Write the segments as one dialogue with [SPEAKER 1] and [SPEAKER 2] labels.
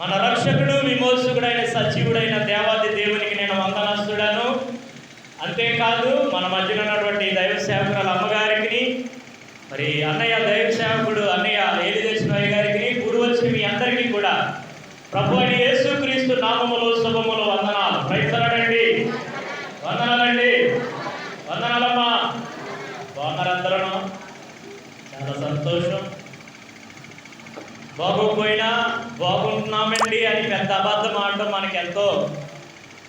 [SPEAKER 1] మన రక్షకుడు విమోచకుడైన సజీవుడైన దేవాది దేవునికి నేను వందనస్తుడాను. అంతేకాదు మన మధ్యన ఉన్నటువంటి దైవ సేవకురాల అమ్మగారికి మరి అన్నయ్య దైవ సేవకుడు అన్నయ్య ఏలిదేశనయ్య గారికి గుడి వచ్చిన మీ అందరికీ కూడా ప్రభు అని యేసుక్రీస్తు నామములు శుభములు వందనాలు. రైతులండి వందనాలండి. వందనాలమ్మా. బాగున్నారందరూ చాలా సంతోషం. బాగోకపోయినా బాగుంటున్నామండి. అని పెద్ద అబద్ధం ఆడటం మనకి ఎంతో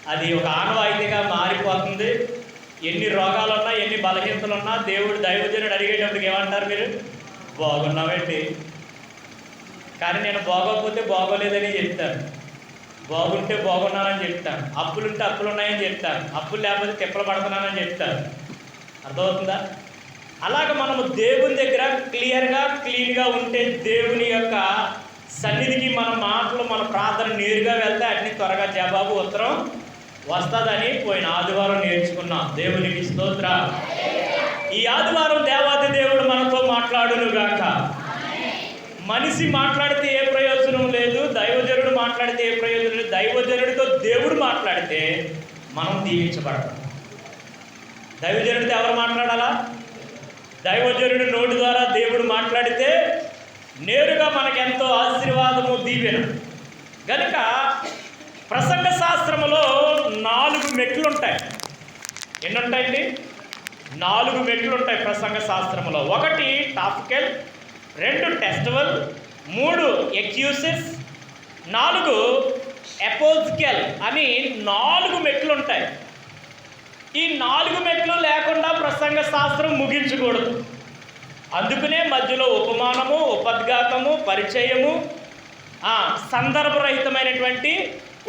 [SPEAKER 1] అది ఒక ఆనవాయితీగా మారిపోతుంది. ఎన్ని రోగాలున్నా ఎన్ని బలహీనతలున్నా దేవుడు దైవజనుడు అడిగేటప్పటికి ఏమంటారు మీరు? బాగున్నామండి. కానీ నేను బాగోకపోతే బాగోలేదని చెప్తాను. బాగుంటే బాగున్నానని చెప్తాను. అప్పులుంటే అప్పులు ఉన్నాయని చెప్తాను. అప్పులు లేకపోతే తిప్పలు పడుతున్నానని చెప్తాను. అర్థమవుతుందా? అలాగ మనము దేవుని దగ్గర క్లియర్గా క్లీన్గా ఉంటే దేవుని యొక్క సన్నిధికి మన మాటలు మన ప్రార్థన నేరుగా వెళ్తే అట్ని త్వరగా జవాబు ఉత్తరం వస్తుందని పోయిన ఆదివారం నేర్చుకున్నాం. దేవునికి స్తోత్ర. ఈ ఆదివారం దేవాది దేవుడు మనతో మాట్లాడును గాక. మనిషి మాట్లాడితే ఏ ప్రయోజనం లేదు దైవజనుడు మాట్లాడితే ఏ ప్రయోజనం లేదు. దైవజనుడితో దేవుడు మాట్లాడితే మనం దీవించబడతాం. దైవజనుడితో ఎవరు మాట్లాడాలా? దైవజనుడి నోటి ద్వారా దేవుడు మాట్లాడితే నేరుగా మనకెంతో ఆశీర్వాదము దీవెన. గనుక ప్రసంగ శాస్త్రములో నాలుగు మెట్లు ఉంటాయి ఎన్ని ఉంటాయండి నాలుగు మెట్లు ఉంటాయి ప్రసంగ శాస్త్రములో. ఒకటి టాపికల్ రెండు టెస్టివల్ మూడు ఎక్యూసిస్ నాలుగు ఎపోజికల్ అని నాలుగు మెట్లు ఉంటాయి ఈ నాలుగు మెట్లు లేకుండా ప్రసంగ శాస్త్రం ముగించకూడదు. అందుకనే మధ్యలో ఉపమానము ఉపద్ఘాతము పరిచయము సందర్భరహితమైనటువంటి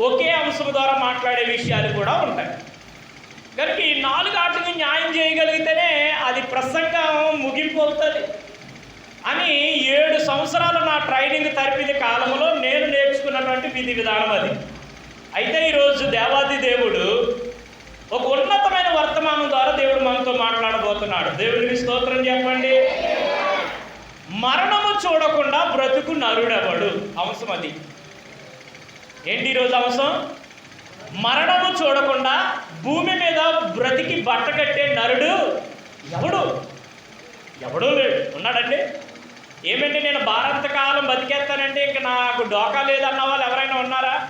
[SPEAKER 1] ఒకే అంశం ద్వారా మాట్లాడే విషయాలు కూడా ఉంటాయి. కనుక ఈ నాలుగు ఆటలు న్యాయం చేయగలిగితేనే అది ప్రసంగం ముగింపు అవుతుంది అని ఏడు సంవత్సరాలు నా ట్రైనింగ్ తరిపిన కాలంలో నేను నేర్చుకున్నటువంటి విధి విధానం అది. అయితే ఈరోజు దేవాది దేవుడు ఒక ఉన్నతమైన వర్తమానం ద్వారా దేవుడు మనతో మాట్లాడబోతున్నాడు. దేవుడికి స్తోత్రం చెప్పండి. మరణము చూడకుండా బ్రతుకు నరుడెవడు? అంశం అది. ఏంటి ఈరోజు అంశం? మరణము చూడకుండా భూమి మీద బ్రతికి బట్ట కట్టే నరుడు ఎవడు? ఎవడూ లేడు. ఉన్నాడండి? ఏమంటే నేను భారతకాలం బతికేస్తానంటే ఇంక నాకు డోకా లేదన్న వాళ్ళు ఎవరైనా ఉన్నారా?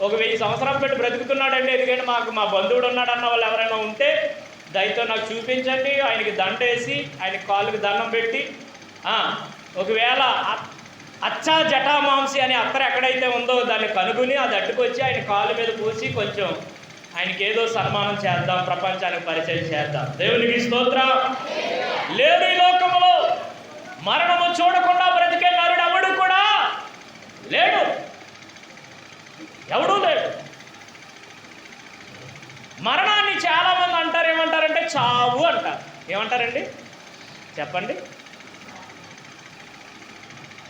[SPEAKER 1] ఒక వెయ్యి సంవత్సరాలు పెట్టి బ్రతుకుతున్నాడండి ఎందుకంటే మాకు మా బంధువుడు ఉన్నాడన్న వాళ్ళు ఎవరైనా ఉంటే దయతో నాకు చూపించండి ఆయనకి దండ వేసి ఆయన కాళ్ళకి దండం పెట్టి ఒకవేళ అచ్చా జటామాంసి అనే అత్తర ఎక్కడైతే ఉందో దాన్ని కనుగొని అది అడ్డుకొచ్చి ఆయన కాళ్ళ మీద పూసి కొంచెం ఆయనకి ఏదో సన్మానం చేద్దాం ప్రపంచానికి పరిచయం చేద్దాం. దేవునికి స్తోత్రం. లేదు ఈ లోకములో. మరణము చూడకుండా బ్రతికే నరుడు ఎవడు కూడా లేడు. ఎవడూ లేడు. మరణాన్ని చాలామంది అంటారు ఏమంటారంటే చావు అంటారు. ఏమంటారండి? చెప్పండి.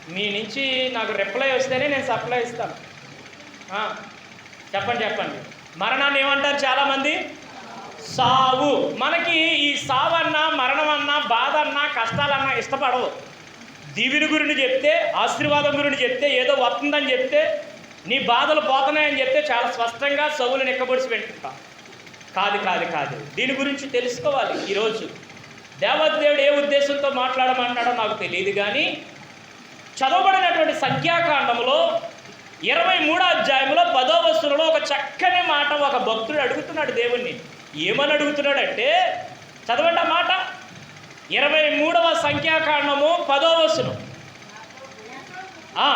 [SPEAKER 1] మీ నుంచి నాకు రిప్లై వస్తేనే నేను సప్లై ఇస్తాను. చెప్పండి చెప్పండి. మరణాన్ని ఏమంటారు చాలామంది? సావు. మనకి ఈ సావు అన్నా మరణం అన్నా బాధ అన్నా కష్టాలన్నా ఇష్టపడవు. దీవిని గురించి చెప్తే ఆశీర్వాదం గురిని చెప్తే ఏదో వస్తుందని చెప్తే నీ బాధలు పోతున్నాయని చెప్తే చాలా స్పష్టంగా సవులు నెక్కబొడిచి పెట్టుకుంటాం కాదు కాదు కాదు. దీని గురించి తెలుసుకోవాలి ఈరోజు. దేవత దేవుడు ఏ ఉద్దేశంతో మాట్లాడమంటాడో నాకు తెలియదు కానీ చదవబడినటువంటి సంఖ్యాకాండంలో ఇరవై మూడో అధ్యాయంలో పదో వస్తువులో ఒక చక్కని మాట ఒక భక్తుడు అడుగుతున్నాడు దేవుణ్ణి. ఏమని అడుగుతున్నాడంటే చదవండి ఆ మాట. ఇరవై మూడవ సంఖ్యాకాండము పదో వస్తును ఆ.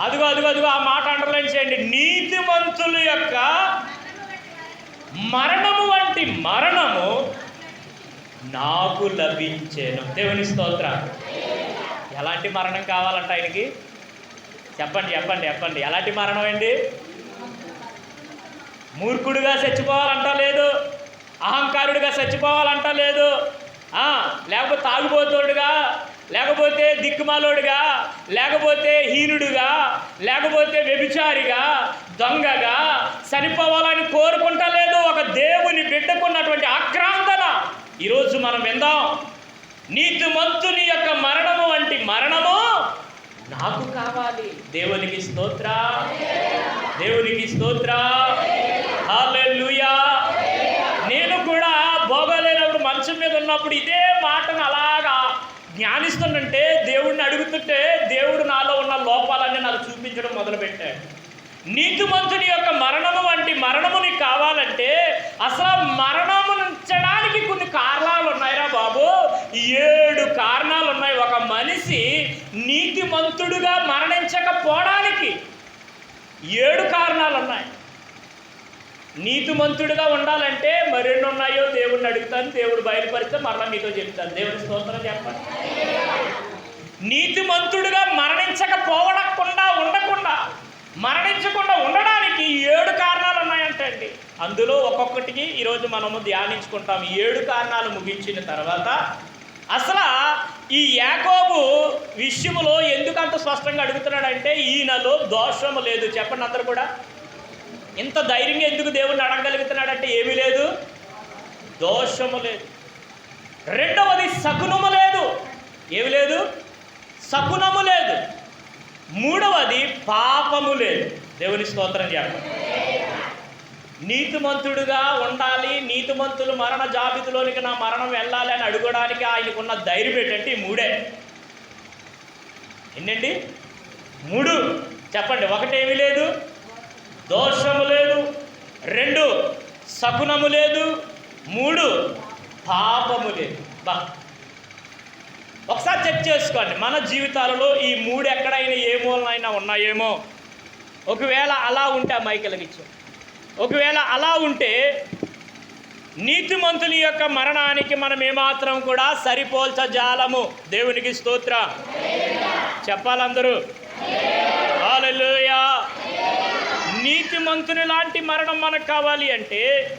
[SPEAKER 1] అదిగో అదిగో అదిగో ఆ మాట అండర్లైన్ చేయండి. నీతిమంతుల యొక్క మరణము వంటి మరణము నాకు లభించేను. దేవుని స్తోత్ర. ఎలాంటి మరణం కావాలంట ఆయనకి? చెప్పండి చెప్పండి చెప్పండి. ఎలాంటి మరణం అండి? మూర్ఖుడిగా చచ్చిపోవాలంట లేదు. అహంకారుడిగా చచ్చిపోవాలంట లేదు. లేకపోతే తాగుబోతోడుగా లేకపోతే దిక్కుమాలోడుగా లేకపోతే హీనుడుగా లేకపోతే వ్యభిచారిగా దొంగగా చనిపోవాలని కోరుకుంటలేదు. ఒక దేవుని బిడ్డకున్నటువంటి ఆక్రాంతన ఈరోజు మనం విందాం. నీతిమంతుని యొక్క మరణము వంటి మరణము నాకు కావాలి. దేవునికి స్తోత్ర. దేవునికి స్తోత్ర. హల్లెలూయా. నేను కూడా భోగలేనప్పుడు మంచం మీద ఉన్నప్పుడు ఇదే మాటను అలాగా జ్ఞానిస్తుందంటే దేవుడిని అడుగుతుంటే దేవుడు నాలో ఉన్న లోపాలన్నీ నాకు చూపించడం మొదలుపెట్టాడు. నీతిమంతుని యొక్క మరణము వంటి మరణము నీకు కావాలంటే అసలు మరణముంచడానికి కొన్ని కారణాలు ఉన్నాయిరా బాబు. ఏడు కారణాలు ఉన్నాయి. ఒక మనిషి నీతిమంతుడుగా మరణించకపోవడానికి ఏడు కారణాలు ఉన్నాయి. నీతిమంతుడుగా ఉండాలంటే మరెన్ని ఉన్నాయో దేవుడిని అడుగుతాను. దేవుడు బయలుపరిస్తే మరలా మీతో చెప్తాను. దేవుని స్తోత్రం చెప్పండి. నీతిమంతుడుగా మరణించకపోవడకుండా ఉండకుండా మరణించకుండా ఉండడానికి ఏడు కారణాలు ఉన్నాయంటండి. అందులో ఒక్కొక్కటికి ఈరోజు మనము ధ్యానించుకుంటాం. ఏడు కారణాలు ముగించిన తర్వాత అసలు ఈ యాకోబు విషయములో ఎందుకు అంత స్పష్టంగా అడుగుతున్నాడంటే ఈయనలో దోషము లేదు. చెప్పండి అందరు కూడా. ఇంత ధైర్యంగా ఎందుకు దేవుణ్ణి అడగగలుగుతున్నాడంటే ఏమీ లేదు. దోషము లేదు. రెండవది సకునము లేదు. ఏమి లేదు? సకునము లేదు. మూడవది పాపము లేదు. దేవుని స్తోత్రం చెప్పండి నీతిమంతుడుగా ఉండాలి. నీతిమంతులు మరణ జాబితాలోనికి నా మరణం వెళ్ళాలి అని అడగడానికి ఆయనకున్న ధైర్యం ఏంటంటే ఈ మూడే. ఎన్నండి? మూడు. చెప్పండి. ఒకటేమి లేదు. దోషము లేదు. రెండు. సగుణము లేదు. మూడు. పాపము లేదు. బా. ఒకసారి చెక్ చేసుకోండి. మన జీవితాలలో ఈ మూడు ఎక్కడైనా ఏ మూలనైనా ఉన్నాయేమో? ఒకవేళ అలా ఉంటే ఆ మైకెలగిచ్చు ఒకవేళ అలా ఉంటే నీతిమంతుని యొక్క మరణానికి మనం ఏమాత్రం కూడా సరిపోల్చజాలము దేవునికి స్తోత్ర. చెప్పాలందరూ. హాలూయా నీతిమంతుని లాంటి మరణం మనకు కావాలి అంటే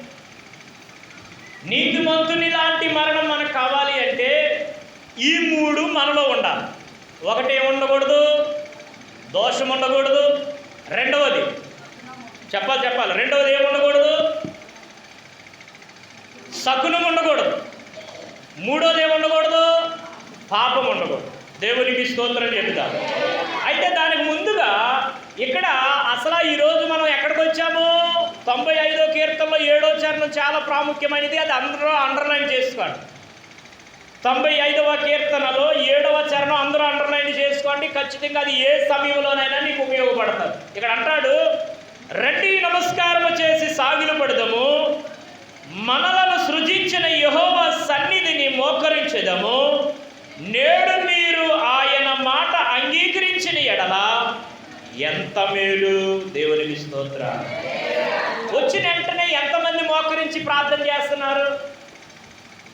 [SPEAKER 1] నీతిమంతుని లాంటి మరణం మనకు కావాలి అంటే ఈ మూడు మనలో ఉండాలి. ఒకటి ఉండకూడదు దోషం ఉండకూడదు రెండవది. చెప్పాలి చెప్పాలి. రెండవది ఏమి ఉండకూడదు? సకునం ఉండకూడదు. మూడోది ఏమి ఉండకూడదు? పాపం ఉండకూడదు. దేవునికి స్తోత్రం చెప్తారు అయితే దానికి ముందుగా ఇక్కడ అసలు ఈరోజు మనం ఎక్కడికి వచ్చాము? తొంభై ఐదో కీర్తనలో ఏడో చరణం చాలా ప్రాముఖ్యమైనది. అది అందరూ అండర్లైన్ చేసుకోండి. తొంభై ఐదవ కీర్తనలో ఏడవ చరణం అందరూ అండర్లైన్ చేసుకోండి. ఖచ్చితంగా అది ఏ సమయంలోనైనా నీకు ఉపయోగపడుతుంది. ఇక్కడ అంటాడు రండి నమస్కారము చేసి సాగిలు పడదము. మనలను సృజించిన యహోవ సన్నిధిని మోకరించదము. నేడు మీరు ఆయన మాట అంగీకరించిన ఎడల ఎంత మేలు. దేవునికి స్తోత్ర వచ్చిన వెంటనే ఎంతమంది మోకరించి ప్రార్థన చేస్తున్నారు?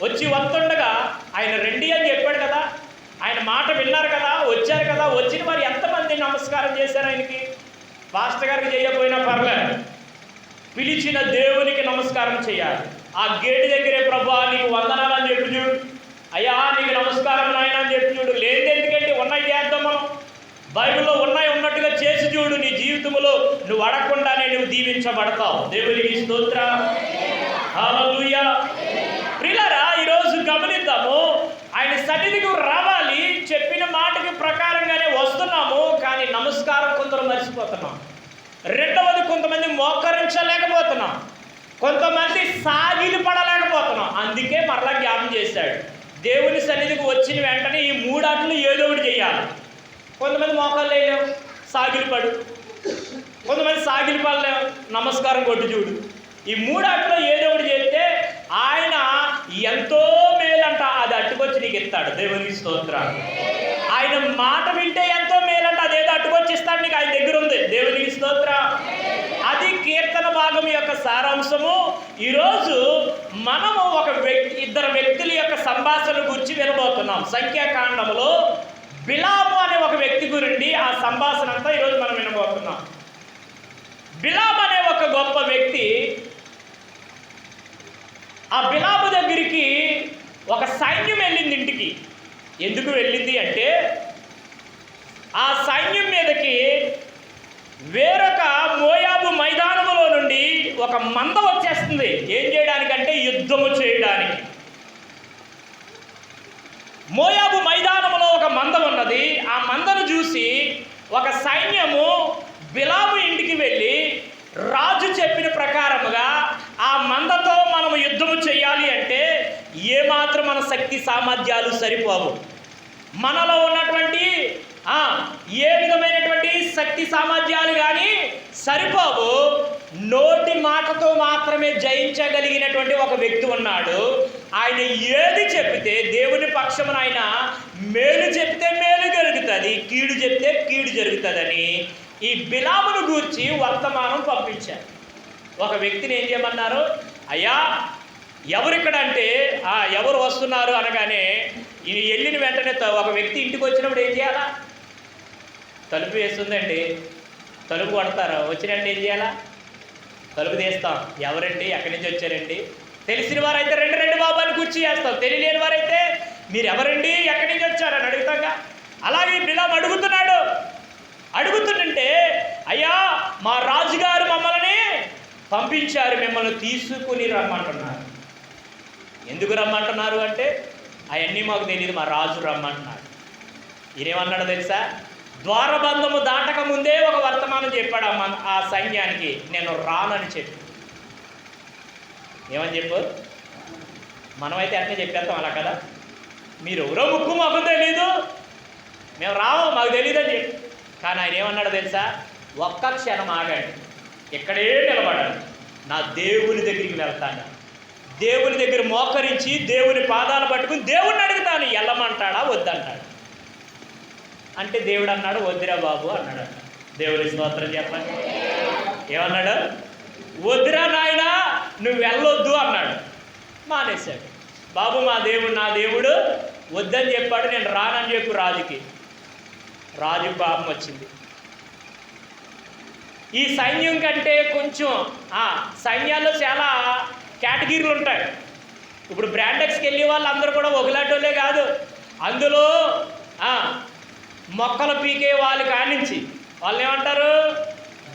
[SPEAKER 1] వచ్చి వస్తుండగా ఆయన రెండి అని చెప్పాడు కదా. ఆయన మాట విన్నారు కదా వచ్చారు కదా. వచ్చిన వారు ఎంతమంది నమస్కారం చేశారు ఆయనకి? పాస్టర్ గారికి చేయకపోయినా పర్లేదు. పిలిచిన దేవునికి నమస్కారం చేయాలి. ఆ గేటు దగ్గరే ప్రభా నీకు వందనాలు అని చెప్పి చూడు. అయ్యా నీకు నమస్కారం నాయన అని చెప్పి చూడు. లేదు ఎందుకంటే ఉన్నాయి చేద్దాం మనం. బైబిల్లో ఉన్నాయి ఉన్నట్టుగా చేసి చూడు. నీ జీవితంలో నువ్వు అడగకుండానే నువ్వు దీవించబడతావు. దేవునికి స్తోత్ర. గమనిద్దాము. ఆయన సన్నిధికి రావాలి చెప్పిన మాటకి ప్రకారంగానే వస్తున్నాము కానీ నమస్కారం కొందరు మర్చిపోతున్నాం. రెండవది కొంతమంది మోకరించలేకపోతున్నాం. కొంతమంది సాగిలి పడలేకపోతున్నాం. అందుకే మరలా జ్ఞాపం చేశాడు. దేవుని సన్నిధికి వచ్చిన వెంటనే ఈ మూడాట్లు ఏదో ఒకటి చేయాలి. కొంతమంది మోకాలు వేయలేవు సాగిలి పడు. కొంతమంది సాగిలి పడలేవు? నమస్కారం కొట్టు చూడు. ఈ మూడాట్లో ఏదో ఒకటి చేస్తే ఆయన ఎంతో మేలంట అది అట్టుకొచ్చి నీకు ఇస్తాడు. దేవునికి స్తోత్రాలు. ఆయన మాట వింటే ఎంతో మేలంట అదేదో అట్టుకొచ్చి ఇస్తాడు నీకు ఆయన దగ్గర ఉంది దేవునికి స్తోత్ర అది కీర్తన భాగం యొక్క సారాంశము. ఈరోజు మనము ఒక వ్యక్తి ఇద్దరు వ్యక్తుల యొక్క సంభాషణ గురించి వినబోతున్నాం. సంఖ్యాకాండములో బిలాము అనే ఒక వ్యక్తి గురించి ఆ సంభాషణ అంతా ఈరోజు మనం వినబోతున్నాం. బిలాము అనే ఒక గొప్ప వ్యక్తి ఆ బిలాము దగ్గరికి ఒక సైన్యం వెళ్ళింది ఇంటికి. ఎందుకు వెళ్ళింది అంటే ఆ సైన్యం మీదకి వేరొక మోయాబు మైదానములో నుండి ఒక మంద వచ్చేస్తుంది. ఏం చేయడానికంటే యుద్ధము చేయడానికి. మోయాబు మైదానములో ఒక మంద ఉన్నది. ఆ మందను చూసి ఒక సైన్యము బిలాము ఇంటికి వెళ్ళి రాజు చెప్పి ప్రకారముగా ఆ మందతో మనం యుద్ధము చేయాలి అంటే ఏమాత్రం మన శక్తి సామర్థ్యాలు సరిపోవు. మనలో ఉన్నటువంటి ఏ విధమైనటువంటి శక్తి సామర్థ్యాలు కానీ సరిపోవు. నోటి మాటతో మాత్రమే జయించగలిగినటువంటి ఒక వ్యక్తి ఉన్నాడు. ఆయన ఏది చెప్తే దేవుని పక్షమున ఆయన మేలు చెప్తే మేలు జరుగుతుంది కీడు చెప్తే కీడు జరుగుతుందని ఈ బిలామును గూర్చి వర్తమానం పంపించారు. ఒక వ్యక్తిని ఏం చేయమన్నారు? అయ్యా ఎవరిక్కడ అంటే ఆ ఎవరు వస్తున్నారు? అనగానే ఇది వెళ్ళిన వెంటనే త- ఒక వ్యక్తి ఇంటికి వచ్చినప్పుడు ఏం చేయాలా? తలుపు వేస్తుందండి. తలుపు కొడతారు? వచ్చినండి ఏం చేయాలా? తలుపు తీస్తాం. ఎవరండి? ఎక్కడి నుంచి వచ్చారండి? తెలిసిన వారైతే రెండు రెండు బాబు కూర్చి చేస్తాం. తెలియలేని వారైతే మీరు ఎవరండి? ఎక్కడి నుంచి వచ్చారని అడుగుతాగా అలాగే బిలాం అడుగుతున్నాడు. అడుగుతుంటే అయ్యా మా రాజుగారు మమ్మల్ని పంపించారు మిమ్మల్ని తీసుకుని రమ్మంటున్నారు. ఎందుకు రమ్మంటున్నారు అంటే అవన్నీ మాకు తెలియదు మా రాజు రమ్మంటున్నాడు. ఈయనేమన్నాడు తెలుసా? ద్వారబంధము దాటక ముందే ఒక వర్తమానం చెప్పాడు ఆ మన ఆ సైన్యానికి నేను రానని చెప్పి. ఏమని చెప్పు? మనమైతే అట్నే చెప్పేస్తాం అలా కదా? మీరు ఎవరో ముక్కు మాకు తెలీదు. మేము రాము మాకు తెలియదని చెప్పి. కానీ ఆయన ఏమన్నాడు తెలుసా? ఒక్క క్షణం ఆగాడు. ఇక్కడే నిలబడాడు. నా దేవుని దగ్గరికి వెళ్తాను. దేవుని దగ్గర మోకరించి దేవుని పాదాలు పట్టుకుని దేవుడిని అడుగుతాను వెళ్ళమంటాడా వద్దంటాడు? అంటే దేవుడు అన్నాడు వద్దురా బాబు అన్నాడు. దేవుని స్తోత్రం చెప్పండి. ఏమన్నాడు? వద్దురా నాయన నువ్వు వెళ్ళొద్దు అన్నాడు. మానేశాడు. బాబు మా దేవుడు నా దేవుడు వద్దని చెప్పాడు నేను రానని చెప్పు రాజుకి. రాజు పాపం వచ్చింది. ఈ సైన్యం కంటే కొంచెం సైన్యాల్లో చాలా కేటగిరీలు ఉంటాయి. ఇప్పుడు బ్రాండెక్స్కి వెళ్ళే వాళ్ళందరూ కూడా ఒకలాంటోళ్ళే కాదు. అందులో మొక్కలు పీకే వాళ్ళు కానించి వాళ్ళు ఏమంటారు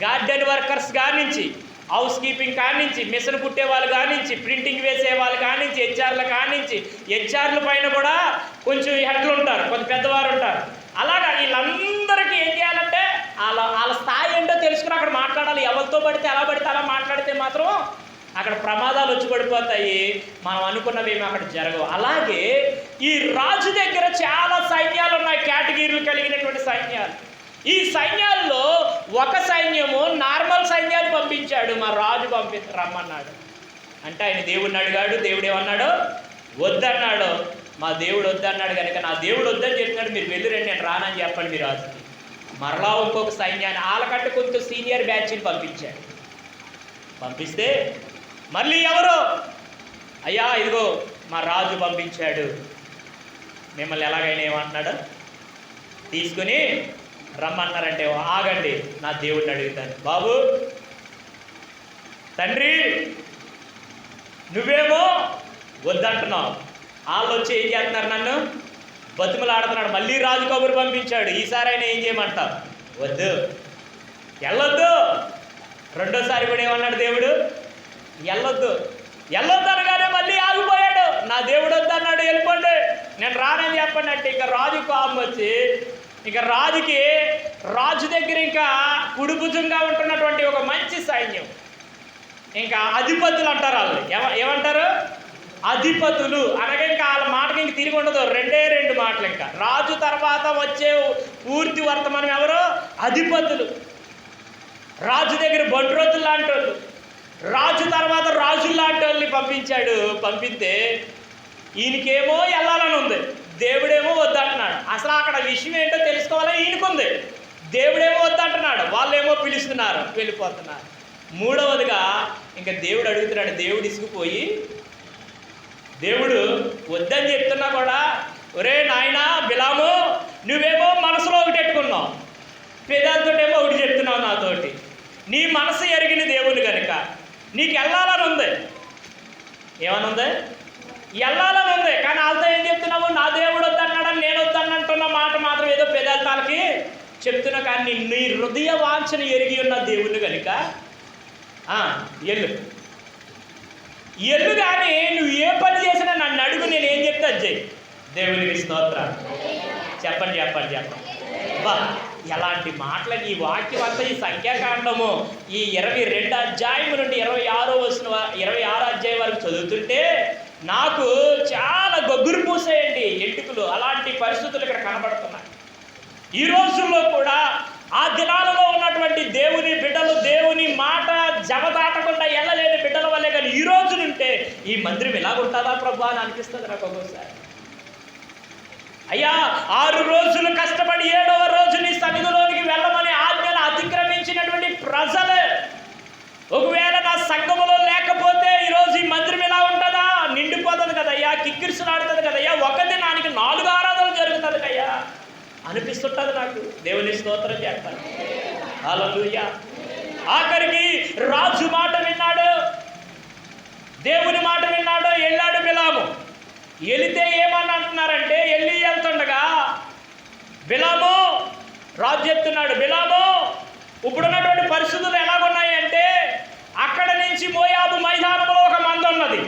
[SPEAKER 1] గార్డెన్ వర్కర్స్ కానించి హౌస్ కీపింగ్ కానించి మిషన్ కుట్టే వాళ్ళు కానించి ప్రింటింగ్ వేసే వాళ్ళు కానించి హెచ్ఆర్లు కానించి హెచ్ఆర్ల పైన కూడా కొంచెం హెడ్లు ఉంటారు. కొంచెం పెద్దవారు ఉంటారు. అలాగా వీళ్ళందరికీ ఏం చేయాలంటే వాళ్ళ వాళ్ళ స్థాయి ఏంటో తెలుసుకుని అక్కడ మాట్లాడాలి. ఎవరితో పడితే ఎలా పడితే అలా మాట్లాడితే మాత్రం అక్కడ ప్రమాదాలు వచ్చి పడిపోతాయి. మనం అనుకున్నవి ఏమి అక్కడ జరగవు. అలాగే ఈ రాజు దగ్గర చాలా సైన్యాలు ఉన్నాయి. కేటగిరీలు కలిగినటువంటి సైన్యాలు. ఈ సైన్యాల్లో ఒక సైన్యము నార్మల్ సైన్యాన్ని పంపించాడు. మా రాజు పంపి రమ్మన్నాడు. అంటే ఆయన దేవుడిని అడిగాడు. దేవుడు ఏమన్నాడు? వద్దన్నాడు. మా దేవుడు వద్దన్నాడు కనుక నా దేవుడు వద్దని చెప్పినాడు. మీరు వెళ్ళిరండి నేను రానని చెప్పండి మీ రాజుకి. మరలా ఇంకొక సైన్యాన్ని వాళ్ళకంటే కొంచెం సీనియర్ బ్యాచ్ని పంపించాడు. పంపిస్తే మళ్ళీ ఎవరు? అయ్యా ఇదిగో మా రాజు పంపించాడు. మిమ్మల్ని ఎలాగైనా ఏమంటున్నాడు? తీసుకుని రమ్మన్నారంటే ఆగండి నా దేవుడిని అడుగుతాను. బాబు తండ్రి నువ్వేమో వద్దంటున్నావు. వాళ్ళు వచ్చి ఏం చేస్తున్నారు నన్ను? బతుకులాడుతున్నాడు మళ్ళీ రాజు కబురు పంపించాడు. ఈసారి ఆయన ఏం చేయమంటావు? వద్దు. వెళ్ళొద్దు రెండోసారి కూడా ఏమన్నాడు దేవుడు? వెళ్ళొద్దు వెళ్ళొద్దు అనగానే మళ్ళీ ఆగిపోయాడు. నా దేవుడు వద్దన్నాడు వెళ్ళిపోండి. నేను రానని చెప్పండి అంటే ఇంకా రాజు కోపం వచ్చి ఇక రాజుకి రాజు దగ్గర ఇంకా కుడుపుజంగా ఉంటున్నటువంటి ఒక మంచి సైన్యం. ఇంకా అధిపతులు అంటారు వాళ్ళు. ఏమ ఏమంటారు? అధిపతులు. అనగా ఇంకా వాళ్ళ మాటకి ఇంక తిరిగి ఉండదు. రెండే రెండు మాటలు ఇంకా. రాజు తర్వాత వచ్చే పూర్తి వర్తమానం ఎవరు? అధిపతులు. రాజు దగ్గర బంట్రోతులు లాంటి వాళ్ళు. రాజు తర్వాత రాజు వాళ్ళని పంపించాడు. పంపితే ఈయనకేమో వెళ్ళాలని ఉంది. దేవుడేమో వద్దంటున్నాడు. అసలు అక్కడ విషయం ఏంటో తెలుసుకోవాలని ఈయనకుంది. దేవుడేమో వద్దంటున్నాడు. వాళ్ళేమో పిలుస్తున్నారు. వెళ్ళిపోతున్నారు. మూడవదిగా ఇంకా దేవుడు అడుగుతున్నాడు. దేవుడు ఇసుకుపోయి దేవుడు వద్దని చెప్తున్నా కూడా ఒరే నాయనా బిలాము నువ్వేమో మనసులో ఒకటి పెట్టుకున్నావు. పేదాలతోటేమో ఒకటి చెప్తున్నావు నాతోటి. నీ మనసు ఎరిగిన దేవుడు కనుక నీకు వెళ్ళాలని ఉంది. ఏమని ఉంది? వెళ్ళాలని ఉంది. కానీ వాళ్ళతో ఏం చెప్తున్నావు? నా దేవుడు వద్దన్నాడని నేను వద్దన్నంటున్న మాట మాత్రం ఏదో పెదాలకి చెప్తున్నా కానీ నీ హృదయ వాంఛన ఎరిగి ఉన్న దేవుని కనుక ఎల్లు. ఎల్లు కానీ నువ్వు ఏ పని చేసినా నన్ను అడుగు నేను ఏం చెప్తే? అది దేవునికి స్తోత్రం చెప్పండి చెప్పండి చెప్పండి. బా. ఎలాంటి మాటలని ఈ వాక్యం అంతా ఈ సంఖ్యాకాండము ఈ ఇరవై రెండు అధ్యాయం నుండి ఇరవై ఆరో వచ్చిన ఇరవై ఆరో అధ్యాయం వరకు చదువుతుంటే నాకు చాలా గొగ్గురు పూసేయండి ఎంటుకలు. అలాంటి పరిస్థితులు ఇక్కడ కనబడుతున్నాయి. ఈ రోజుల్లో కూడా ఆ దినాలలో ఉన్నటువంటి దేవుని బిడ్డలు దేవుని మాట జవదాటకుండా వెళ్ళలేని బిడ్డల వల్లే కానీ ఈ రోజు నుంటే ఈ మందిరం ఎలాగుంటుందా ప్రభు అని అనిపిస్తుంది నాకు ఒక్కోసారి. అయ్యా ఆరు రోజులు కష్టపడి ఏడవ రోజు నీ సన్నిధిలోనికి వెళ్ళమని ఆజ్ఞను అతిక్రమించినటువంటి ప్రజలు. ఒకవేళ నా సంఘములో లేకపోతే ఈరోజు ఈ మందిరం ఎలా ఉంటుందా? నిండిపోతుంది కదయ్యా కిక్కిరిసులాడుతుంది కదయ్యా ఒక దినానికి నాలుగు ఆరాధనలు జరుగుతుంది కయ్యా. అనిపిస్తుంటుంది నాకు దేవుని స్తోత్రం చేస్తాను. హల్లెలూయా. ఆఖరికి రాజు మాట విన్నాడు దేవుని మాట విన్నాడు వెళ్ళాడు పిలాము. వెళితే ఏమని అంటున్నారంటే వెళ్ళి వెళ్తుండగా బిలాము రాజు చెప్తున్నాడు బిలాము ఇప్పుడున్నటువంటి పరిస్థితులు ఎలాగున్నాయంటే అక్కడ నుంచి మోయాబు మైదానంలో ఒక మంద ఉన్నది.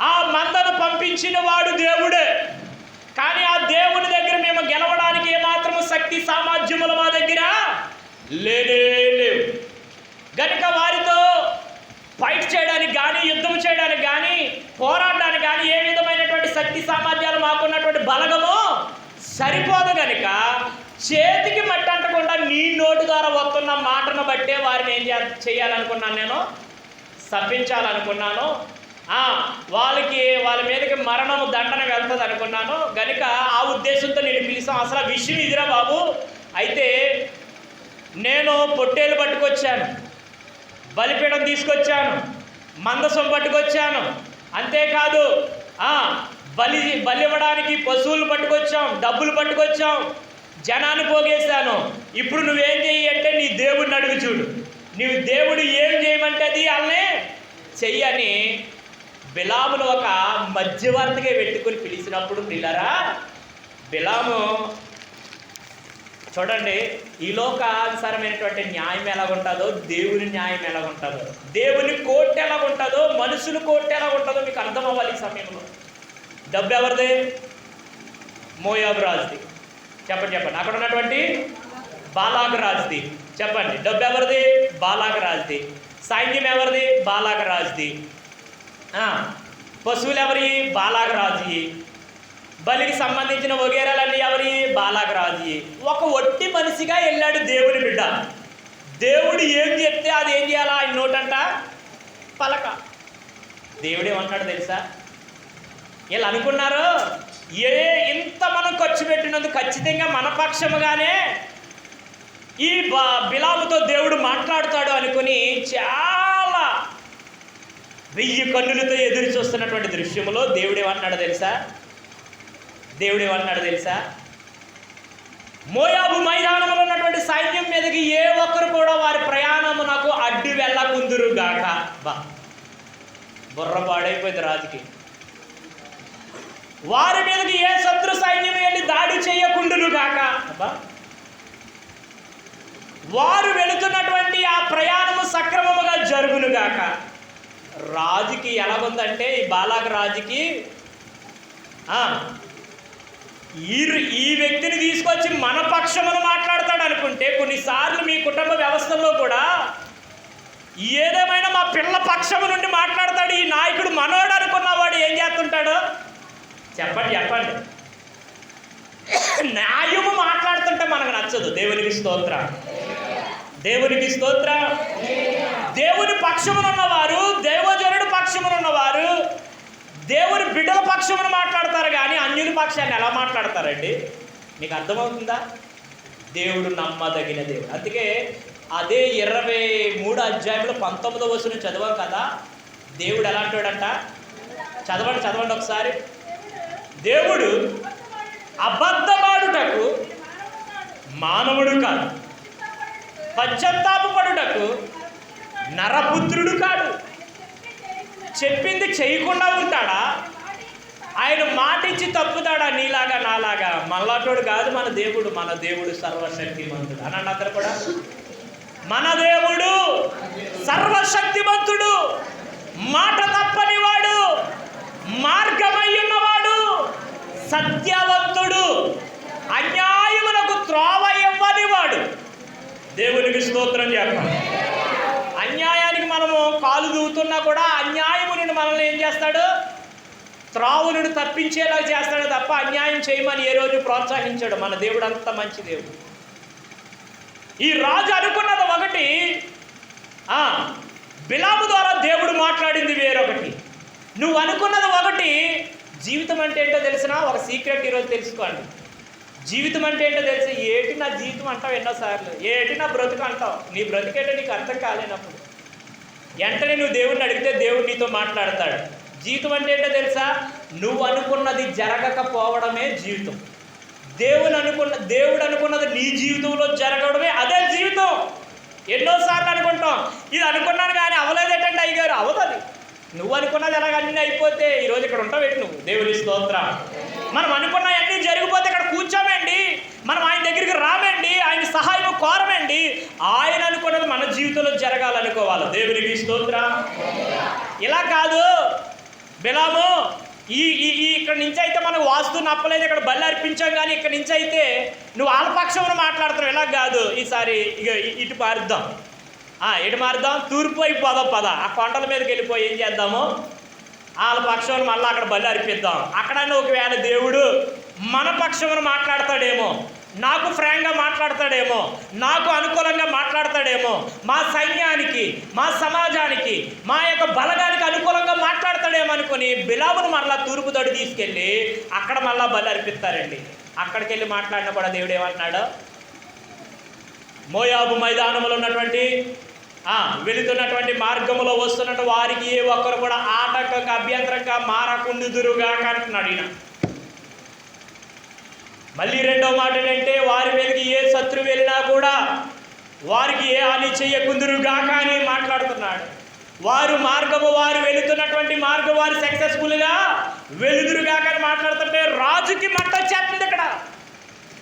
[SPEAKER 1] ఆ మందను పంపించిన వాడు దేవుడే. కానీ ఆ దేవుని దగ్గర మేము గెలవడానికి ఏమాత్రము శక్తి సామర్థ్యములు మా దగ్గర లేనే లేవు. గనుక వారితో ఫైట్ చేయడానికి కానీ యుద్ధం చేయడానికి కానీ పోరాడడానికి కానీ ఏ విధమైన శక్తి సామర్థ్యాలు మాకున్నటువంటి బలగము సరిపోదు గనుక చేతికి మట్టి అంటకుండా నీ నోటి ద్వారా వస్తున్న మాటను బట్టే వారిని ఏం చేయాలనుకున్నాను నేను? తప్పించాలనుకున్నాను వాళ్ళకి వాళ్ళ మీదకి మరణము దండన వెళ్తుంది అనుకున్నాను గనుక ఆ ఉద్దేశంతో నేను పిలిచాం అసలు ఆ విషయం ఇదిరా బాబు? అయితే నేను పొట్టేలు పట్టుకొచ్చాను. బలిపీఠం తీసుకొచ్చాను. మందసం పట్టుకొచ్చాను. అంతేకాదు బలి బలి ఇవ్వడానికి పశువులు పట్టుకొచ్చాం డబ్బులు పట్టుకొచ్చాం జనాన్ని పోగేశాను. ఇప్పుడు నువ్వేం చెయ్యి అంటే నీ దేవుడిని అడుగు చూడు. నీవు దేవుడు ఏం చేయమంటే అది వాళ్ళనే చెయ్యని బిలామును ఒక మధ్యవర్తిగా పెట్టుకుని పిలిచినప్పుడు పిల్లరా బిలాము చూడండి ఈ లోకానుసారమైనటువంటి న్యాయం ఎలా ఉంటుందో దేవుని న్యాయం ఎలా ఉంటుందో దేవుని కోర్టు ఎలా ఉంటుందో మనుషులు కోర్టు ఎలా ఉంటుందో మీకు అర్థం అవ్వాలి ఈ సమయంలో. డబ్బు ఎవరిది? మోయాబు రాజుది చెప్పండి చెప్పండి. అక్కడ ఉన్నటువంటి బాలాక రాజుది చెప్పండి డబ్బు ఎవరిది? బాలాక రాజుది సైన్యం ఎవరిది? బాలాక రాజుది పశువులు ఎవరి బాలాక రాజుయి బలికి సంబంధించిన వగేరాలన్నీ ఎవరి? బాలాగరాజు ఒక ఒట్టి మనిషిగా వెళ్ళాడు దేవుని బిడ్డ. దేవుడు ఏం చెప్తే అది ఏం చేయాలా? ఆయన నోటంట పలక. దేవుడు ఏమంటాడు తెలుసా? వీళ్ళు అనుకున్నారు ఏ ఇంత మనం ఖర్చు పెట్టినందుకు ఖచ్చితంగా మన పక్షముగానే ఈ బిలాముతో దేవుడు మాట్లాడుతాడు అనుకుని చాలా వెయ్యి కన్నులతో ఎదురు చూస్తున్నటువంటి దృశ్యంలో దేవుడు ఏమన్నాడు తెలుసా? దేవుడు ఏమన్నాడు తెలుసా? మోయాబు మైదానంలో ఉన్నటువంటి సైన్యం మీదకి ఏ ఒక్కరు కూడా వారి ప్రయాణము నాకు అడ్డు వెళ్ళకుందురుగాక. బా బుర్ర పాడైపోయింది రాజుకి. వారి మీదకి ఏ శత్రు సైన్యం వెళ్ళి దాడి చేయకుండును గాక? వారు వెళుతున్నటువంటి ఆ ప్రయాణము సక్రమముగా జరుగును గాక. రాజుకి ఎలాగుందంటే ఈ బాలాగ రాజుకి ఈ ఈ వ్యక్తిని తీసుకొచ్చి మన పక్షమును మాట్లాడతాడు అనుకుంటే కొన్నిసార్లు మీ కుటుంబ వ్యవస్థలో కూడా ఏదేమైనా మా పిల్ల పక్షము నుండి మాట్లాడతాడు ఈ నాయకుడు మనోడు అనుకున్నవాడు ఏం చేస్తుంటాడు? చెప్పండి చెప్పండి. న్యాయము మాట్లాడుతుంటే మనకు నచ్చదు. దేవునికి స్తోత్ర. దేవునికి స్తోత్ర. దేవుని పక్షమునున్నవారు దేవజనుడు పక్షమునున్నవారు దేవుని బిడ్డల పక్షమును మాట్లాడతారు కానీ అన్యుల పక్షాన్ని ఎలా మాట్లాడతారండి? మీకు అర్థమవుతుందా? దేవుడు నమ్మదగిన దేవుడు. అందుకే అదే ఇరవై మూడు అధ్యాయంలో పంతొమ్మిదో వచనం చదివాం కదా? దేవుడు ఎలాంటి వాడంట? చదవండి చదవండి ఒకసారి. దేవుడు అబద్ధమాడుటకు మానవుడు కాదు పశ్చాత్తాపడుటకు నరపుత్రుడు కాడు. చెప్పింది చేయకుండా ఉంటాడా? ఆయన మాటిచ్చి తప్పుతాడా? నీలాగా నాలాగా. మళ్ళాటోడు కాదు మన దేవుడు మన దేవుడు సర్వశక్తిమంతుడు. అని అన్నారు కూడా మన దేవుడు సర్వశక్తిమంతుడు. మాట తప్పనివాడు మార్గమయ్యున్న సత్యవంతుడు. అన్యాయమునకు త్రోవ ఇవ్వని వాడు దేవునికి స్తోత్రం చెప్పండి అన్యాయానికి మనము కాలు దూతున్నా కూడా అన్యాయము నుండి మనల్ని ఏం చేస్తాడు? త్రావు నుండి తప్పించేలా చేస్తాడు తప్ప అన్యాయం చేయమని ఏ రోజు ప్రోత్సహించాడు. మన దేవుడు అంత మంచి దేవుడు. ఈ రాజు అనుకున్నది ఒకటి. బిలాము ద్వారా దేవుడు మాట్లాడింది వేరొకటి. నువ్వు అనుకున్నది ఒకటి. జీవితం అంటే ఏంటో తెలిసినా ఒక సీక్రెట్ ఈరోజు తెలుసుకోండి. జీవితం అంటే ఏంటో తెలిసి ఏటి నా జీవితం అంటావు ఎన్నోసార్లు? ఏటి నా బ్రతుకు అంటావు? నీ బ్రతికేటో నీకు అర్థం కాలేనప్పుడు. వెంటనే నువ్వు దేవుడిని అడిగితే దేవుడు నీతో మాట్లాడతాడు. జీవితం అంటే ఏంటో తెలుసా? నువ్వు అనుకున్నది జరగకపోవడమే జీవితం. దేవుని అనుకున్న దేవుడు అనుకున్నది నీ జీవితంలో జరగడమే అదే జీవితం. ఎన్నోసార్లు అనుకుంటాం. ఇది అనుకున్నాను కానీ అవలేదేటండి అయ్యగారు? అవదది నువ్వు అనుకున్నది ఎలాగ అన్నీ అయిపోతే ఈరోజు ఇక్కడ ఉంటావేంటి నువ్వు? దేవుని స్తోత్రం. మనం అనుకున్నవన్నీ జరిగిపోతే ఇక్కడ కూర్చోమండి. మనం ఆయన దగ్గరికి రామండి. ఆయన సహాయం కోరమండి. ఆయన అనుకున్నది మన జీవితంలో జరగాలనుకోవాలి. దేవునికి స్తోత్రం. ఇలా కాదు. బిలాము ఈ ఈ ఇక్కడ నుంచి అయితే మనం వాస్తు నప్పలేదు. ఇక్కడ బల్లి అర్పించాం కానీ ఇక్కడ నుంచి అయితే నువ్వు ఆలపక్షంలో మాట్లాడుతున్నావు. ఇలా కాదు. ఈసారి ఇక ఇటు పారుద్దాం. ఎటు ఇటు మారుద్దాం? తూర్పు వైపు పోదాం పద. ఆ కొండల మీదకి వెళ్ళిపోయి ఏం చేద్దాము? వాళ్ళ పక్షంలో మళ్ళీ అక్కడ బలి అర్పిద్దాం. అక్కడనే ఒకవేళ దేవుడు మన పక్షమును మాట్లాడతాడేమో నాకు ఫ్రాంక్గా మాట్లాడతాడేమో నాకు అనుకూలంగా మాట్లాడతాడేమో మా సైన్యానికి మా సమాజానికి మా యొక్క బలగానికి అనుకూలంగా మాట్లాడతాడేమో అనుకుని బిలాబును మళ్ళా తూర్పు తోడు తీసుకెళ్ళి అక్కడ మళ్ళా బలి అర్పిస్తారండి. అక్కడికి వెళ్ళి మాట్లాడిన కూడా దేవుడు ఏమంటున్నాడు? మోయాబు మైదానంలో ఉన్నటువంటి వెళుతున్నటువంటి మార్గంలో వస్తున్నట్టు వారికి ఏ ఒక్కరు కూడా ఆటంకంగా అభ్యంతరంగా మారకుండుదురుగా అంటున్నాడు ఈయన. మళ్ళీ రెండో మాట ఏంటంటే వారి మీదకి ఏ శత్రువు వెళ్ళినా కూడా వారికి ఏ హాని చేయకుందురుగాక అని మాట్లాడుతున్నాడు. వారు మార్గము వారు వెళుతున్నటువంటి మార్గం వారు సక్సెస్ఫుల్గా వెలుదురుగాక అని మాట్లాడుతుంటే రాజుకి మట్ట వచ్చేస్తుంది ఇక్కడ.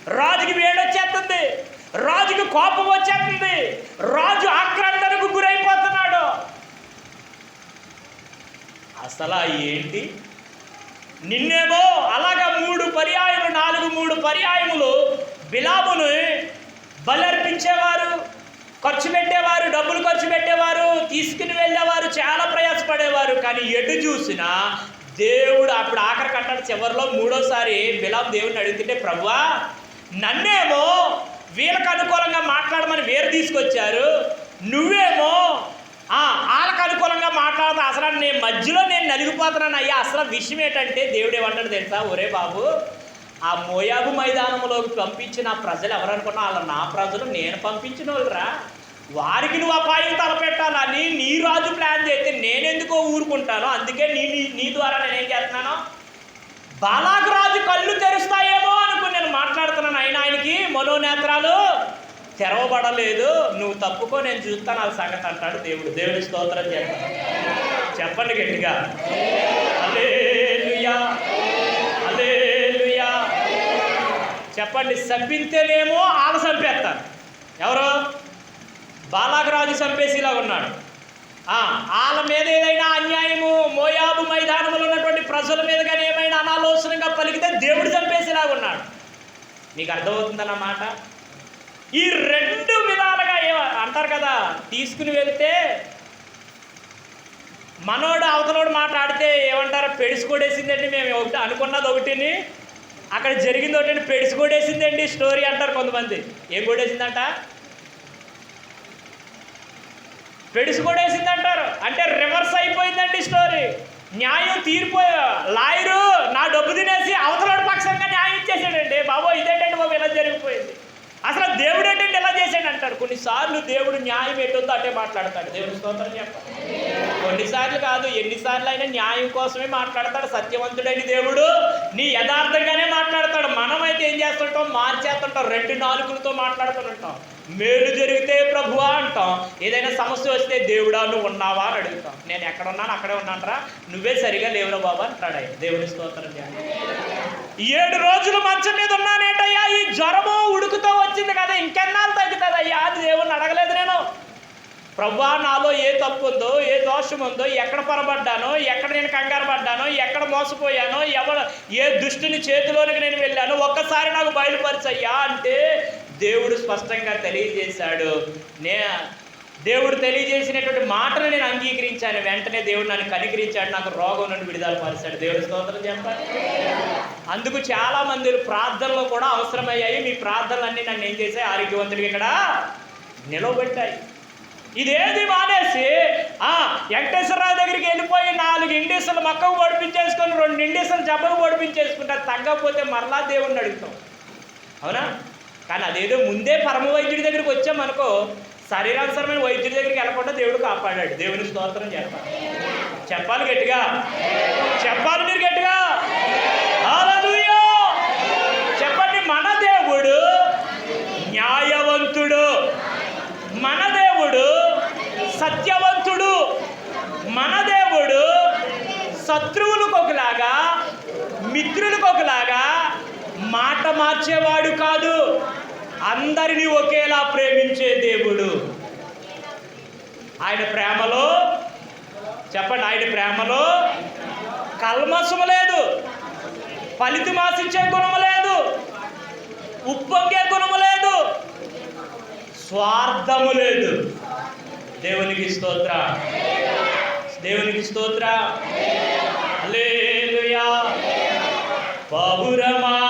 [SPEAKER 1] రాజుకి వేడొచ్చేస్తుంది. రాజుకి కోపం వచ్చేస్తుంది. రాజు ఆక్రందనకు గురైపోతున్నాడు. అసలు ఏంటి? నిన్నేమో అలాగా మూడు పర్యాయములు నాలుగు మూడు పర్యాయములు బిలామును బలర్పించేవారు ఖర్చు పెట్టేవారు డబ్బులు ఖర్చు పెట్టేవారు తీసుకుని వెళ్ళేవారు చాలా ప్రయాసపడేవారు. కానీ ఎటు చూసినా దేవుడు అప్పుడు ఆఖరి కట్టాడు చివరిలో మూడోసారి బిలాం దేవుడిని అడుగుతుంటే ప్రభువా నన్నేమో వీళ్ళకి అనుకూలంగా మాట్లాడమని వేరు తీసుకొచ్చారు. నువ్వేమో వాళ్ళకు అనుకూలంగా మాట్లాడతా అసలు నేను మధ్యలో నేను నలిగిపోతున్నాను అయ్యా. అసలు విషయం ఏంటంటే దేవుడు ఏమంటాడు తెలుసా? ఒరే బాబు ఆ మోయాబు మైదానంలోకి పంపించిన ప్రజలు ఎవరనుకున్నా వాళ్ళ వాళ్ళు నా ప్రజలు నేను పంపించిన వాళ్ళరా. వారికి నువ్వు అపాయం తలపెట్టాలని నీ రాజు ప్లాన్ చేస్తే నేనెందుకో ఊరుకుంటాను. అందుకే నీ నీ- నీ ద్వారా నేనేం చేస్తున్నాను? బాలాకు రాజు కళ్ళు తెరుస్తాయేమో నేను మాట్లాడుతున్నాను. అయినా ఆయనకి మనోనేత్రాలు తెరవబడలేదు. నువ్వు తప్పుకో నేను చూస్తాను వాళ్ళ సంగతి అంటాడు దేవుడు. దేవుడి స్తోత్రం చేస్తాను చెప్పండి గట్టిగా. హల్లెలూయా. హల్లెలూయా. చెప్పండి చంపితేనేమో ఆల చంపేస్తారు. ఎవరు? బాలాగరాజు చంపేసిలా ఉన్నాడు. వాళ్ళ మీద ఏదైనా అన్యాయము మోయాబు మైదానంలో ఉన్నటువంటి ప్రజల మీద కానీ ఏమైనా అనాలోచనగా పలికితే దేవుడు చంపేసేలాగా ఉన్నాడు. మీకు అర్థమవుతుందన్నమాట ఈ రెండు విధాలుగా ఏ అంటారు కదా తీసుకుని వెళ్తే మనోడు అవతలోడు మాట్లాడితే ఏమంటారు? పెడిసికొడేసిందండి మేము ఒకటి అనుకున్నది ఒకటిని. అక్కడ జరిగింది ఒకటి పెడిసికొడేసిందండి స్టోరీ అంటారు కొంతమంది. ఏం కొడేసిందంట పెడిసికొడేసింది అంటారు అంటే రివర్స్ అయిపోయిందండి స్టోరీ. న్యాయం తీరిపో లాయరు నా డబ్బు తినేసి అవతలడు పక్షంగా న్యాయం ఇచ్చేసాడండి బాబో ఇదేంటండి బాబు ఇలా జరిగిపోయింది. అసలు దేవుడు ఏంటంటే ఇలా చేసాడు అంటాడు. కొన్నిసార్లు దేవుడు న్యాయం ఎటుందో అటే మాట్లాడతాడు. దేవుడు స్తోత్రం చెప్పాలి కొన్నిసార్లు కాదు ఎన్నిసార్లు అయినా న్యాయం కోసమే మాట్లాడతాడు. సత్యవంతుడైన దేవుడు నీ యథార్థంగానే మాట్లాడతాడు. మనమైతే ఏం చేస్తుంటాం? మార్చేస్తుంటాం. రెండు నాలుగులతో మాట్లాడుతుంటాం. మేలు జరిగితే ప్రభువా అంటాం. ఏదైనా సమస్య వస్తే దేవుడా నువ్వు ఉన్నావా అని అడుగుతాం. నేను ఎక్కడ ఉన్నాను అక్కడే ఉన్నానరా. నువ్వే సరిగా లేవురా బాబా అంటాడు ఆయన. దేవుని స్తోత్రం ఏడు రోజులు మంచం మీద ఉన్నానేటయ్యా ఈ జ్వరము ఉడుకుతో వచ్చింది కదా ఇంకెన్నాళ్ళు తగ్గుతుంది అయ్యా అది దేవుణ్ణి అడగలేదు నేను. ప్రభా నాలో ఏ తప్పు ఉందో ఏ దోషం ఉందో ఎక్కడ పొరబడ్డానో ఎక్కడ నేను కంగారు పడ్డానో ఎక్కడ మోసపోయానో ఎవడ ఏ దుష్టుని చేతిలోనికి నేను వెళ్ళాను ఒక్కసారి నాకు బయలుపరిచయ్యా అంటే దేవుడు స్పష్టంగా తెలియజేశాడు. నే దేవుడు తెలియజేసినటువంటి మాటను నేను అంగీకరించాను. వెంటనే దేవుడు నన్ను కనికరించాడు. నాకు రోగం నుండి విడుదల పరిచాడు దేవుడి స్తోత్రం చెప్పాలి? అందుకు చాలా మంది ప్రార్థనలు కూడా అవసరమయ్యాయి. మీ ప్రార్థనలన్నీ నన్ను ఏం చేశాయి? ఆరోగ్యవంతుడికి ఇక్కడ నిలవబెట్టాయి. ఇదేది మానేసి ఆ వెంకటేశ్వరరావు దగ్గరికి వెళ్ళిపోయి నాలుగు ఇండీసులు మక్కకు పొడిపించేసుకొని రెండు ఇండీసులు జబ్బకు పొడిపించేసుకుంటా తగ్గకపోతే మరలా దేవుణ్ణి అడుగుతాం అవునా? కానీ అదేదో ముందే పరమ వైద్యుడి దగ్గరికి వచ్చామనుకో శరీరానుసరమైన వైద్యుడి దగ్గరికి వెళ్ళకుండా దేవుడు కాపాడాడు. దేవుని స్తోత్రం చెప్పాలి. చెప్పాలి గట్టిగా. చెప్పాలి మీరు గట్టిగా. చెప్పండి మన దేవుడు న్యాయవంతుడు. మన దేవుడు సత్యవంతుడు. మన దేవుడు శత్రువులకు ఒకలాగా మిత్రులకు ఒకలాగా మాట మార్చేవాడు కాదు. అందరినీ ఒకేలా ప్రేమించే దేవుడు. ఆయన ప్రేమలో చెప్పండి ఆయన ప్రేమలో కల్మసము లేదు ఫలితం ఆశించే గుణము లేదు ఉప్పొంగే గుణము లేదు స్వార్థము లేదు. దేవునికి స్తోత్ర. దేవునికి స్తోత్ర. హల్లెలూయా. పౌరమా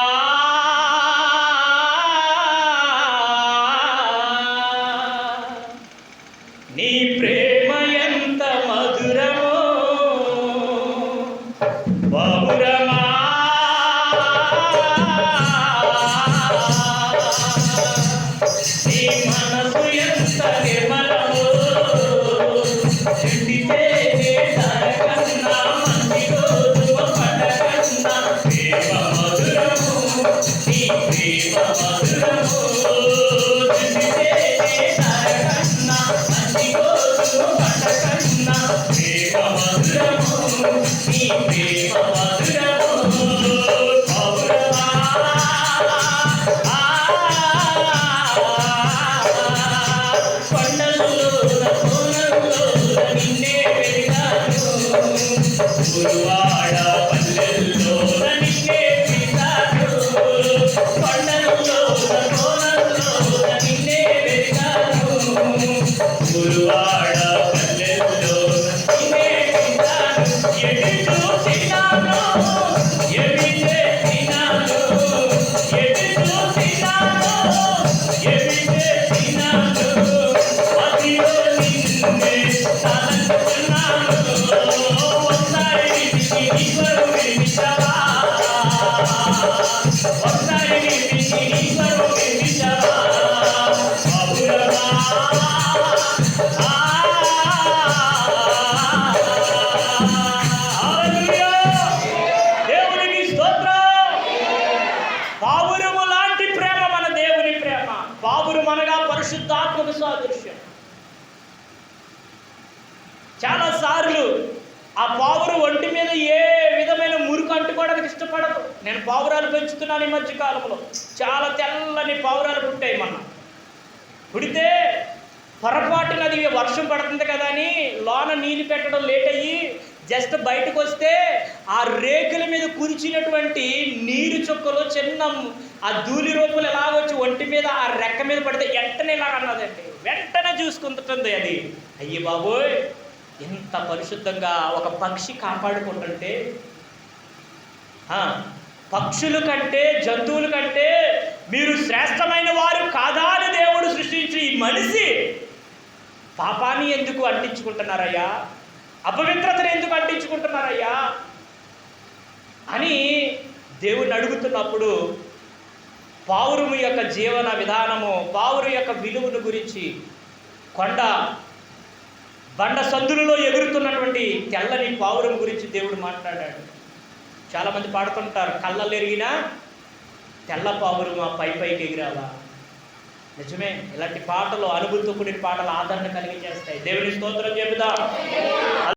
[SPEAKER 1] పుడితే పొరపాటున అది వర్షం పడుతుంది కదా అని లోన నీళ్ళు పెట్టడం లేట్ అయ్యి జస్ట్ బయటకు వస్తే ఆ రేకుల మీద కురిచినటువంటి నీరు చుక్కలు చిన్న ఆ ధూళి రూపులు ఎలా వచ్చి ఒంటి మీద ఆ రెక్క మీద పడితే వెంటనే ఇలా అన్నదండి. వెంటనే చూసుకుంటుంది అది. అయ్యి బాబోయ్! ఎంత పరిశుద్ధంగా ఒక పక్షి కాపాడుకుంటుంటే పక్షులు కంటే జంతువులు కంటే మీరు శ్రేష్టమైన వారు కాదా అని దేవుడు సృష్టించి ఈ మనిషి పాపాన్ని ఎందుకు అంటించుకుంటున్నారయ్యా? అపవిత్రతను ఎందుకు అంటించుకుంటున్నారయ్యా? అని దేవుణ్ణి అడుగుతున్నప్పుడు పావురము యొక్క జీవన విధానము పావురు యొక్క విలువను గురించి కొండ బండ సందులలో ఎగురుతున్నటువంటి తెల్లని పావురం గురించి దేవుడు మాట్లాడాడు. చాలామంది పాడుతుంటారు కళ్ళలు ఎరిగినా తెల్ల పావురు మా పై పైకి ఎగిరావా? నిజమే ఇలాంటి పాటలు అనుభూతి కూడిన పాటలు ఆదరణ కలిగించేస్తాయి. దేవుని స్తోత్రం చెబుతా